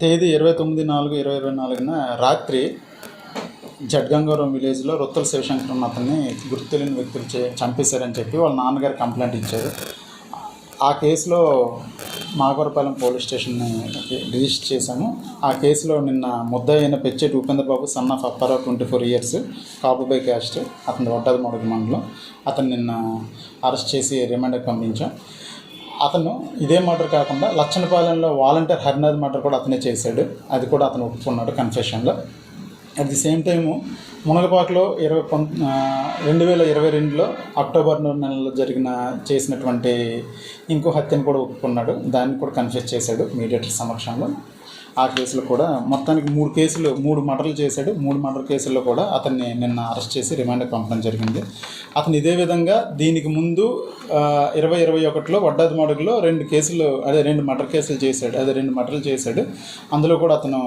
తేదీ ఇరవై తొమ్మిది నాలుగు ఇరవై ఇరవై నాలుగున రాత్రి జడ్గంగవరం విలేజ్లో రొత్తల శివశంకర్ అతన్ని గుర్తులేని వ్యక్తులు చే చంపేశారని చెప్పి వాళ్ళ నాన్నగారు కంప్లైంట్ ఇచ్చారు. ఆ కేసులో మాగవరపాలెం పోలీస్ స్టేషన్ని రిజిస్టర్ చేశాము. ఆ కేసులో నిన్న ముద్ద అయిన Pechetti Upendrababu son of Apparao twenty four years కాపుబై caste అతని వడ్డాది మూడు మండలం. అతను నిన్న అరెస్ట్ చేసి రిమాండ్కి పంపించాం. అతను ఇదే మర్డర్ కాకుండా లక్షణపాలెంలో వాలంటీర్ హరినాథ్ మర్డర్ కూడా అతనే చేశాడు. అది కూడా అతను ఒప్పుకున్నాడు కన్ఫెషన్లో. అట్ ది సేమ్ టైము మునగపాకలో ఇరవై పం రెండు వేల ఇరవై రెండులో అక్టోబర్ నెలలో జరిగిన చేసినటువంటి ఇంకో హత్యను కూడా ఒప్పుకున్నాడు. దాన్ని కూడా కన్ఫెస్ చేశాడు మీడియేటర్ సమక్షంలో. ఆ కేసులో కూడా మొత్తానికి మూడు కేసులు మూడు మర్డర్లు చేశాడు. మూడు మర్డర్ కేసుల్లో కూడా అతన్ని నిన్న అరెస్ట్ చేసి రిమాండ్కి పంపడం జరిగింది. అతను ఇదే విధంగా దీనికి ముందు ఇరవై ఇరవై ఒకటిలో వడ్డాది మడుగులో రెండు కేసులు అదే రెండు మర్డర్ కేసులు చేశాడు. అదే రెండు మర్డర్లు చేశాడు. అందులో కూడా అతను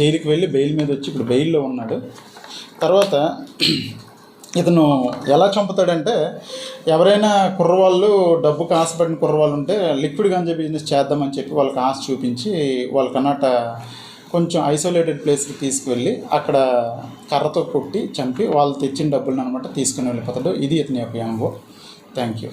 జైలుకి వెళ్ళి బెయిల్ మీద వచ్చి ఇప్పుడు బెయిల్లో ఉన్నాడు. తర్వాత ఇతను ఎలా చంపుతాడంటే ఎవరైనా కుర్రవాళ్ళు డబ్బుకు ఆశపడిన కుర్రవాళ్ళు ఉంటే లిక్విడ్ గంజా బిజినెస్ చేద్దామని చెప్పి వాళ్ళకి ఆశ చూపించి వాళ్ళకన్నట కొంచెం ఐసోలేటెడ్ ప్లేస్కి తీసుకువెళ్ళి అక్కడ కర్రతో కొట్టి చంపి వాళ్ళు తెచ్చిన డబ్బులను అనమాట తీసుకుని వెళ్ళిపోతాడు. ఇది ఇతని యొక్క అనుభవం థ్యాంక్ యూ